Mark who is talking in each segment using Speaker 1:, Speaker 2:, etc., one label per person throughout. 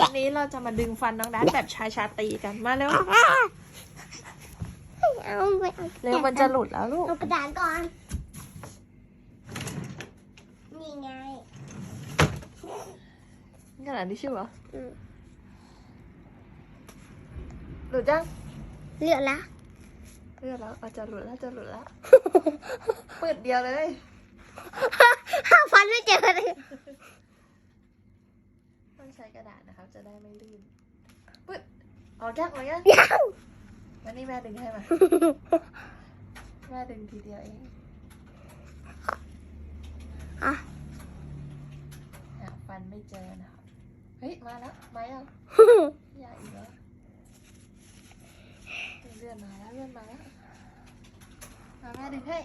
Speaker 1: วันนี้เราจะมาดึงฟันน้องดัดแบบชายชาตรีกันมาเร็ว
Speaker 2: เอาไปเอา
Speaker 1: เร็วมันจะหลุดแล้วลูก
Speaker 2: เอากระดาษก่อน นี่ไง
Speaker 1: ขนาดนี้ชื่อเหรอ
Speaker 2: อืม
Speaker 1: หลุดยัง
Speaker 2: เลือกละ
Speaker 1: เลือดแล้วอาจจะหลุดแล้วจะหลุดแล้ว เปิดเดียวเลย
Speaker 2: ห้าฟันไม่เจอเลย
Speaker 1: ต้องใช้กระดาษนะครับ จะได้ไม่ลื่นปึ๊ดออกยากไหมอะ
Speaker 2: ยัง
Speaker 1: วันนี้แม่ดึงให้มาแม่ดึงทีเดียวเอง
Speaker 2: อะ
Speaker 1: หาฟันไม่เจอนะครับเฮ้ย มาแล้ว มายังอยากอีกแล้วเลื่อนมาแล้วเลื่อนมาแล้วมาแม่ดึงให้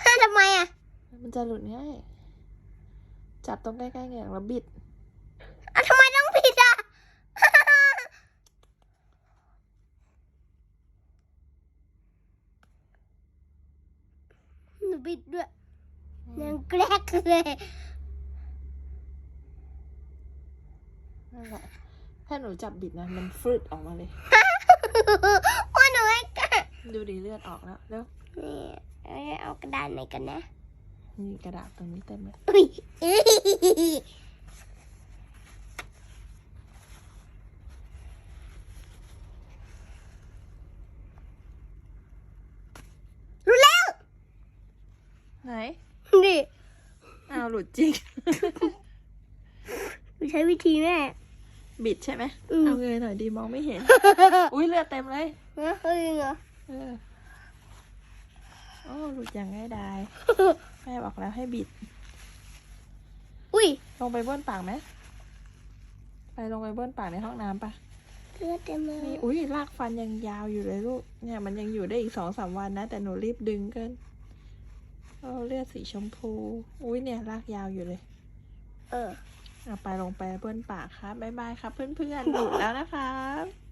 Speaker 1: อกอะ
Speaker 2: ทำไมอะ
Speaker 1: มันจะหลุดง่าย จับตรงใกล้ๆเหงือกแล้วบิด
Speaker 2: อะทำไมต้องผิดอะ หนูบิดด้วยยังแกรกเลย
Speaker 1: นั่นแหละถ้าหนูจับบิดนะ มันฟรึดออกมาเลย
Speaker 2: ว่าหนูไม่กล้า
Speaker 1: ดูดีเลือดออกแล้วเร็ว
Speaker 2: นี่ เอากระดาษไหนกันนะ
Speaker 1: มีกระดาษตรงนี้เต็มเลย
Speaker 2: อุ้ยรู้แล้ว
Speaker 1: ไหน
Speaker 2: นี่
Speaker 1: อ้าวหลุดจริง
Speaker 2: หนูใช้วิธีแม่
Speaker 1: บิดใช่ไหม
Speaker 2: อืม
Speaker 1: เอาเงยหน่อยดีมองไม่เห็น อุ้ยเลือดเต็มเลย
Speaker 2: เฮ้ยเหรอ
Speaker 1: เออโอ้หลุดอย่างง่ายดายแม่บอกแล้วให้บิด
Speaker 2: อุ้ย
Speaker 1: ลงไปบ้วนปากไหมไปลงไปบ้วนปากในห้องน้ำปะ
Speaker 2: เลือดเต็มเลย
Speaker 1: นี่อุ้ยลากฟันยังยาวอยู่เลยลูก เนี่ยมันยังอยู่ได้อีกสองสามวันนะ แต่หนูรีบดึงเกินโอ้เลือดสีชมพู อุ้ยเนี่ยลากยาวอยู่เลย
Speaker 2: เออ
Speaker 1: เอาไปลงไปบ้วนปากครับบ๊ายบายครับ เพื่อนๆหลุดแล้วนะครับ